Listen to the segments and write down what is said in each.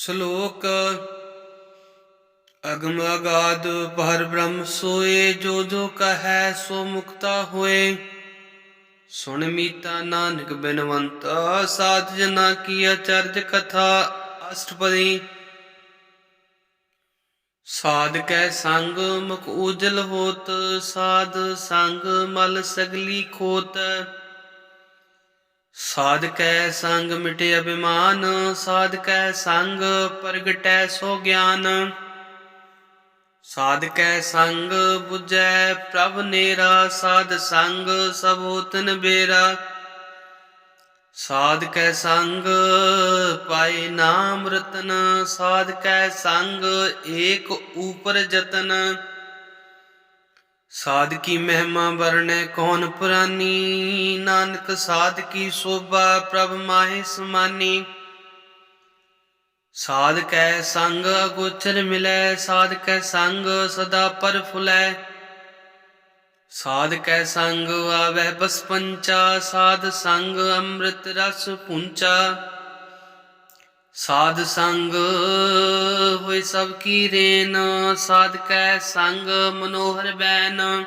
ਸ਼ਲੋਕ ਅਗਮ ਅਗਾਧ ਪਰ ਬ੍ਰਹਮ ਸੋਏ, ਜੋ ਜੋ ਕਹੈ ਸੋ ਮੁਕਤਾ ਹੋਏ। ਸੁਣ ਮੀਤਾ ਨਾਨਕ ਬਿਨਵੰਤ, ਸਾਧ ਜਨਾ ਕੀ ਅਚਰਜ ਕਥਾ, ਅਸ਼ਟਪਦੀ। ਸਾਧ ਕੈ ਸੰਗ ਮੁਖ ਉਜਲ ਹੋਤ, ਸਾਧ ਸੰਗ ਮਲ ਸਗਲੀ ਖੋਤ। ਸਾਧ ਕੈ ਸੰਗ ਮਿਟੇ ਅਭਿਮਾਨ ਸਾਧ ਕੈ ਸੰਗ ਪ੍ਰਗਟੈ ਸੋ ਗਿਆਨ। ਸਾਧ ਕੈ ਸੰਗ 부ਜੈ ਪ੍ਰਭ ਨੇਰਾ, ਸਾਧ ਸੰਗ ਸਭ ਹੋਤਨ ਬੇਰਾ। ਸਾਧ ਕੈ ਸੰਗ ਪਾਏ ਨਾਮ ਰਤਨ ਸਾਧ ਕੈ ਸੰਗ ਏਕ ਉਪਰ ਜਤਨ। ਸਾਧ ਕੀ ਮਹਿਮਾ ਵਰਣੈ ਕੌਣ ਪੁਰਾਨੀ? ਨਾਨਕ ਸਾਧ ਕੀ ਸੋਭਾ ਪ੍ਰਭ ਮਾਹਿ ਸਮਾਨੀ। ਸਾਧ ਕੈ ਸੰਗ ਅਗੋਚਰ ਮਿਲੈ ਸਾਧ ਕੈ ਸੰਗ ਸਦਾ ਪਰ ਫੁਲੈ ਸਾਧ ਕੈ ਸੰਗ ਆਵੈ ਬਸ ਪੰਚਾ ਸਾਧ ਸੰਗ ਅੰਮ੍ਰਿਤ ਰਸ ਪੁੰਚਾ। ਸਾਧ ਸੰਗ ਹੋਇ ਸਭ ਕੀ ਰੇਨ, ਸਾਧ ਕੈ ਸੰਗ ਮਨੋਹਰ ਬੈਨ।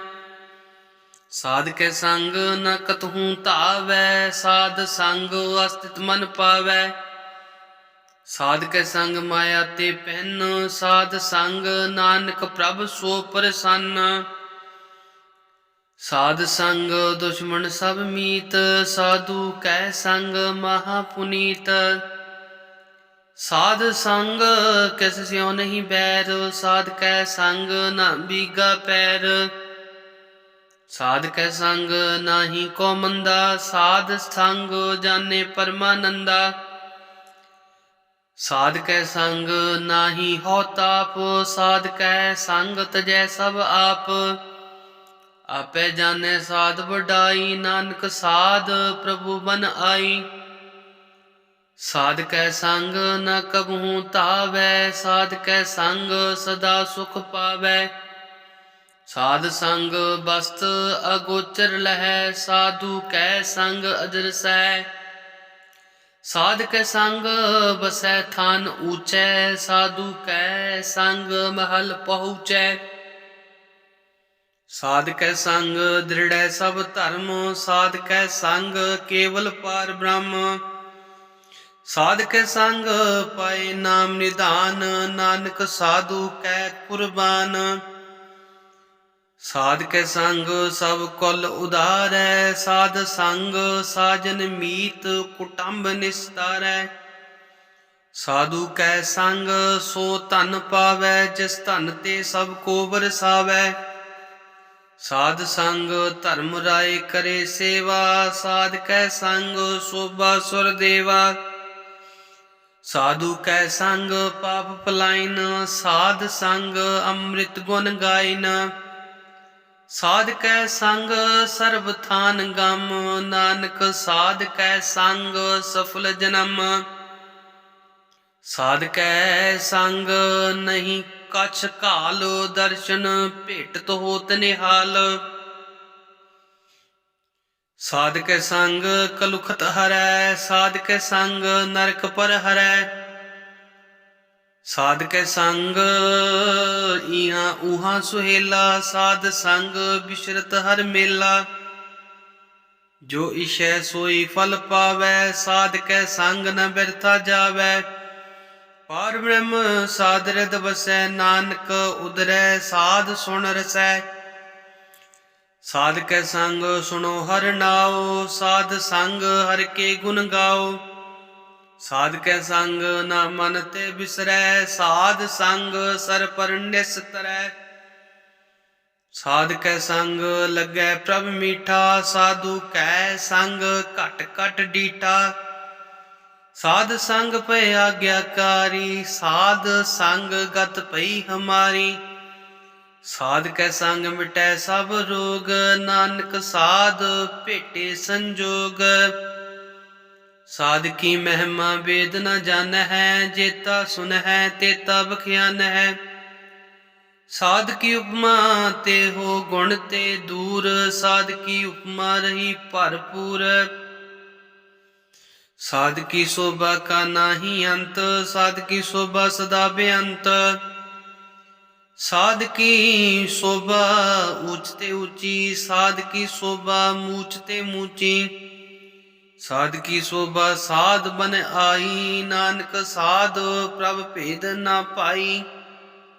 ਸਾਧ ਕੈ ਸੰਗ ਨ ਕਤਹੂ ਧਾਵੈ, ਸਾਧ ਸੰਗ ਅਸਤਿਤ ਮਨ ਪਾਵੈ। ਸਾਧ ਕੈ ਸੰਗ ਮਾਇਆ ਤੇ ਪਹਿਨ ਸਾਧ ਸੰਗ ਨਾਨਕ ਪ੍ਰਭ ਸੋ ਪ੍ਰਸੰਨ। ਸਾਧ ਸੰਗ ਦੁਸ਼ਮਣ ਸਭ ਮੀਤ, ਸਾਧੂ ਕੈ ਸੰਗ ਮਹਾ ਪੁਨੀਤ। ਸਾਧ ਸੰਗ, ਕਿਸ ਸਿਉ ਨਹੀਂ ਬੈਰ, ਸਾਧ ਕੈ ਸੰਗ ਨਾ ਬੀਗਾ ਪੈਰ। ਸਾਧ ਕੈ ਸੰਗ ਨਾਹੀ ਕੋ ਮੰਦਾ, ਸਾਧ ਸੰਗ ਜਾਣੇ ਪਰਮਾਨੰਦਾ। ਸਾਧ ਕੈ ਸੰਗ ਨਾਹੀ ਹੋ ਤਾਪ, ਸਾਧ ਕੈ ਸੰਗ ਤਜੈ ਸਭ ਆਪ। ਆਪੇ ਜਾਣੇ ਸਾਧ ਵਡਾਈ, ਨਾਨਕ ਸਾਧ ਪ੍ਰਭੂ ਬਨ ਆਈ। ਸਾਧ ਕੈ ਸੰਗ ਨ ਕਬਹੂ ਧਾਵੈ ਸਾਧ ਕੈ ਸੰਗ ਸਦਾ ਸੁਖ ਪਾਵੈ। ਸਾਧ ਸੰਗ ਬਸਤ ਅਗੋਚਰ ਲਹੈ, ਸਾਧੂ ਕੈ ਸੰਗ ਅਜਰਸੈ ਸਾਧ ਕੈ ਸੰਗ ਬਸੈ ਥਾਨ ਊਚੈ, ਸਾਧੂ ਕੈ ਸੰਗ ਮਹਲ ਪਹੁੰਚੈ। ਸਾਧ ਕੈ ਸੰਗ ਦ੍ਰਿੜੈ ਸਭ ਧਰਮ ਸਾਧ ਕੈ ਸੰਗ ਕੇਵਲ ਪਾਰ ਬ੍ਰਹਮ। ਸਾਧ ਕੇ ਸੰਗ ਪਾਏ ਨਾਮ ਨਿਧਾਨ, ਨਾਨਕ ਸਾਧੂ ਕੈ ਕੁਰਬਾਨ। ਸਾਧ ਕੇ ਸੰਗ ਸਭ ਕੁਲ ਉਧਾਰੈ, ਸਾਧ ਸੰਗ ਸਾਜਨ ਮੀਤ ਕੁਟੰਬ ਨਿਸਤਾਰੈ। ਸਾਧੂ ਕੈ ਸੰਗ, ਸੋ ਧਨ ਪਾਵੈ, ਜਿਸ ਧਨ ਤੇ ਸਭ ਕੋ ਵਰਸਾਵੈ ਸਾਧ ਸੰਗ ਧਰਮ ਰਾਏ ਕਰੇ ਸੇਵਾ, ਸਾਧ ਕੈ ਸੰਗ ਸੋਭਾ ਸੁਰ ਦੇਵਾ। ਸਾਧੂ ਕੈ ਸੰਗ, ਪਾਪ ਪਲਾਇਨ, ਸਾਧ ਸੰਗ, ਅੰਮ੍ਰਿਤ ਗੁਣ ਗਾਇਨ। ਸਾਧ ਕੈ ਸੰਗ, ਸਰਬ ਥਾਨ ਗਮ। ਨਾਨਕ ਸਾਧ ਕੈ ਸੰਗ, ਸਫਲ ਜਨਮ। ਸਾਧ ਕੈ ਸੰਗ, ਨਹੀਂ ਕਛ ਕਾਲ ਦਰਸ਼ਨ ਭੇਟਤ ਹੋਤ ਨਿਹਾਲ। ਸਾਧ ਕੇ ਸੰਗ ਕਲੁਖਤ ਹਰੈ ਸਾਧ ਕੇ ਸੰਗ ਨਰਕ ਪਰ ਹਰੈ। ਸਾਧ ਕੇ ਸੰਗ ਈਹਾਂ ਉਹਾਂ ਸੁਹੇਲਾ, ਸਾਧ ਸੰਗ ਬਿਸ਼ਰਤ ਹਰ ਮੇਲਾ। ਜੋ ਇਸ਼ੈ ਸੋਈ ਫਲ ਪਾਵੈ ਸਾਧ ਕੇ ਸੰਗ ਨ ਬਿਰਥਾ ਜਾਵੈ। ਪਾਰ ਬ੍ਰਹਮ ਸਾਧ ਰਿਦ ਵਸੈ, ਨਾਨਕ ਉਦਰੈ ਸਾਧ ਸੁਣ ਰਸੈ। ਸਾਧ ਕੈ ਸੰਗ ਸੁਣੋ ਹਰ ਨਾਉ, ਸਾਧ ਸੰਗ ਹਰ ਕੇ ਗੁਣ ਗਾਓ ਸਾਧ ਕੈ ਸੰਗ ਨਾ ਮਨ ਤੇ ਬਿਸਰੈ, ਸਾਧ ਸੰਗ ਸਰ ਪਰ ਨਿਸਤਰੈ। ਸਾਧ ਕੈ ਸੰਗ ਲੱਗੈ ਪ੍ਰਭ ਮੀਠਾ, ਸਾਧੂ ਕੈ ਸੰਗ ਘਟ ਘਟ ਡੀਠਾ। ਸਾਧ ਸੰਗ ਭਇ ਆਗਿਆਕਾਰੀ, ਸਾਧ ਸੰਗ ਗਤ ਪਈ ਹਮਾਰੀ। ਸਾਧ ਕੈ ਸੰਗ ਮਿਟੈ ਸਭ ਰੋਗ, ਨਾਨਕ ਸਾਧ ਭੇਟੇ ਸੰਜੋਗ। ਸਾਧਕੀ ਮਹਿਮਾ ਵੇਦ ਨ ਜਾਣ ਹੈ ਜੇਤਾ ਸੁਨ ਹੈ ਤੇਤਾ ਬਖਿਆਨ ਹੈ ਸਾਧ ਉਪਮਾ ਤੇ ਹੋ ਗੁਣ ਤੇ ਦੂਰ, ਸਾਧਕੀ ਉਪਮਾ ਰਹੀ ਭਰਪੂਰ। ਸਾਧ ਕੀ ਸੋਭਾ ਕਾ ਨਾਹੀ ਅੰਤ, ਸਾਧਕੀ ਸੋਭਾ ਸਦਾ ਬੇਅੰਤ। ਸਾਧ ਕੀ ਸੋਭਾ ਉੱਚ ਤੇ ਉੱਚੀ, ਸਾਧਕੀ ਸੋਭਾ ਮੂਚ ਤੇ ਮੂਚੀ। ਸਾਧਕੀ ਸੋਭਾ ਸਾਧ ਬਨ ਆਈ, ਨਾਨਕ ਸਾਧ ਪ੍ਰਭ ਭੇਦ ਨਾ ਪਾਈ।